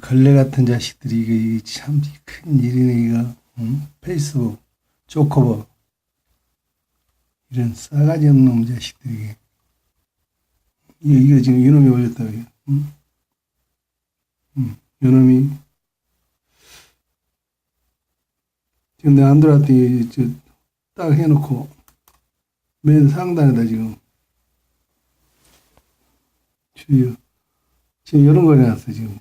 걸레 같은 자식들이 이게 참 큰 일이네 이거 응? 페이스북 조커버 이런 싸가지 없는 놈 자식들이 이거, 이거 지금 이놈이 올렸다고 이거. 응? 응. 이놈이 지금 내가 안 들어왔더니 저딱 해놓고 맨 상단에다 지금 주요 지금 이런 거 해놨어 지금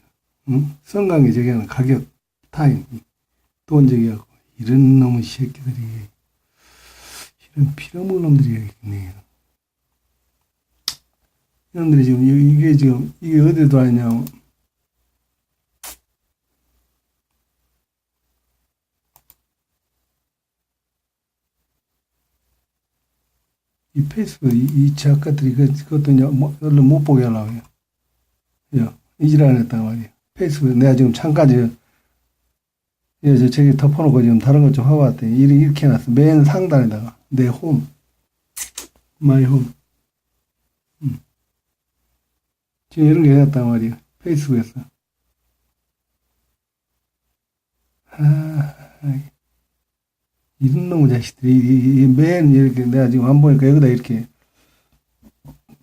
응? 성관계 저기 하는 가격 타임 돈 저기 하고 이런 놈의 새끼들이 이런 필요없는 놈들이 있네 이놈들이 지금 이- 이게 지금 이게 어디에 들어왔냐면 이 페이스북 이, 이 작가들이 그, 그것도 이제 뭐, 얼른 못 보게 하려고요. 야, 이질 안 했단 말이야. 페이스북에 내가 지금 저, 예, 저, 저기 덮어놓고 지금 다른 것 좀 하고 왔더니 이렇게, 이렇게 해놨어. 맨 상단에다가. 내 홈. 마이 홈. 음. 지금 이런 게 해놨단 말이야. 페이스북에서. 아. 이런 놈의 자식들이, 이- 이- 이맨 이렇게 내가 지금 안 보니까 여기다 이렇게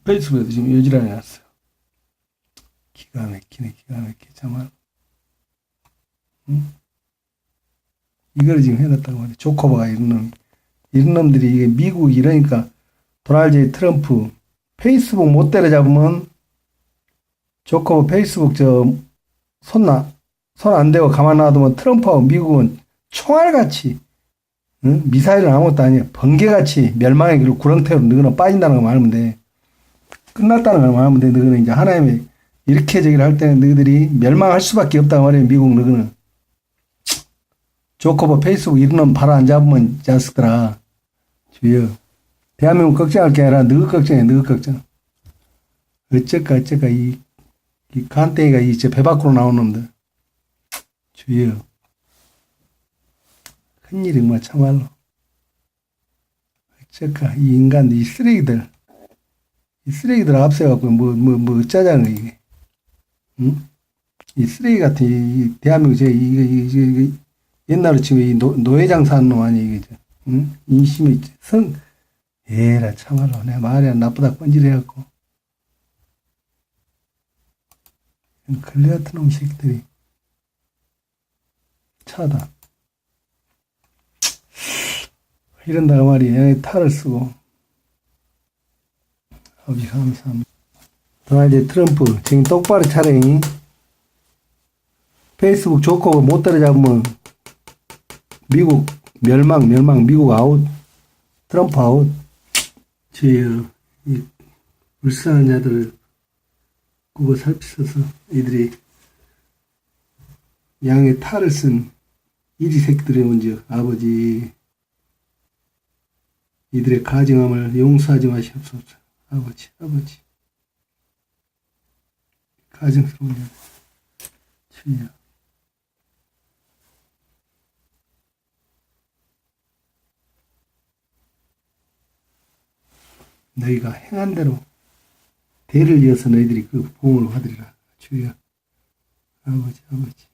페이스북에도 지금 여지를 해놨어. 기가 막히네, 기가 막히네, 정말. 응? 이걸 지금 해놨다고 말이야. 조커버가 이런 놈. 이런 놈들이 이게 미국 이러니까 도널드 트럼프 페이스북 못 때려잡으면 조커버 페이스북 저 손나 손 안 대고 가만 놔두면 트럼프하고 미국은 총알같이 응? 미사일은 아무것도 아니야 번개같이 멸망의 길로 구렁텅이로 너희는 빠진다는 거 말하면 돼 끝났다는 걸 말하면 돼 너희는 이제 하나님의 이렇게 저기를 할 때는 너희들이 멸망할 수밖에 없다고 말이야 미국 너희는. 조커버 페이스북 놈 바로 안 잡으면 이 자식들아. 주여. 대한민국 걱정할 게 아니라 너희 걱정해 너희 걱정. 어쩔까 어쩔까 이, 이 간땡이가 이제 배 밖으로 나온 놈들. 주여. 큰일이 뭐 참말로. 어쩔까 이 인간들 이 쓰레기들. 이 쓰레기들 앞세갖고 뭐 뭐 뭐 어쩌자는 이게 응? 이 쓰레기 같은 이, 이 대한민국 제 이거 이거 옛날에 지금 이 노, 노예 장사 하는 놈 아니야 이게. 응? 인심이 성 에라 참말로. 내 말이 나쁘다 뻔질해갖고. 걸레 같은 놈 새끼들이. 차다. 이런다고 말이야 탈을 쓰고. 아버지 감사합니다 도널드 트럼프 지금 똑바로 차량이 페이스북 조커가 못 따라잡으면 미국 멸망 멸망 미국 아웃 트럼프 아웃. 저희 이 불쌍한 자들을 그거 살피셔서. 이들이 양의 탈을 쓴 새끼들이 온즉 아버지. 이들의 가증함을 용서하지 마시옵소서. 아버지 아버지 가증스러운 자 주여. 너희가 행한 대로 대를 이어서 너희들이 그 보응을 받으리라. 주여. 아버지 아버지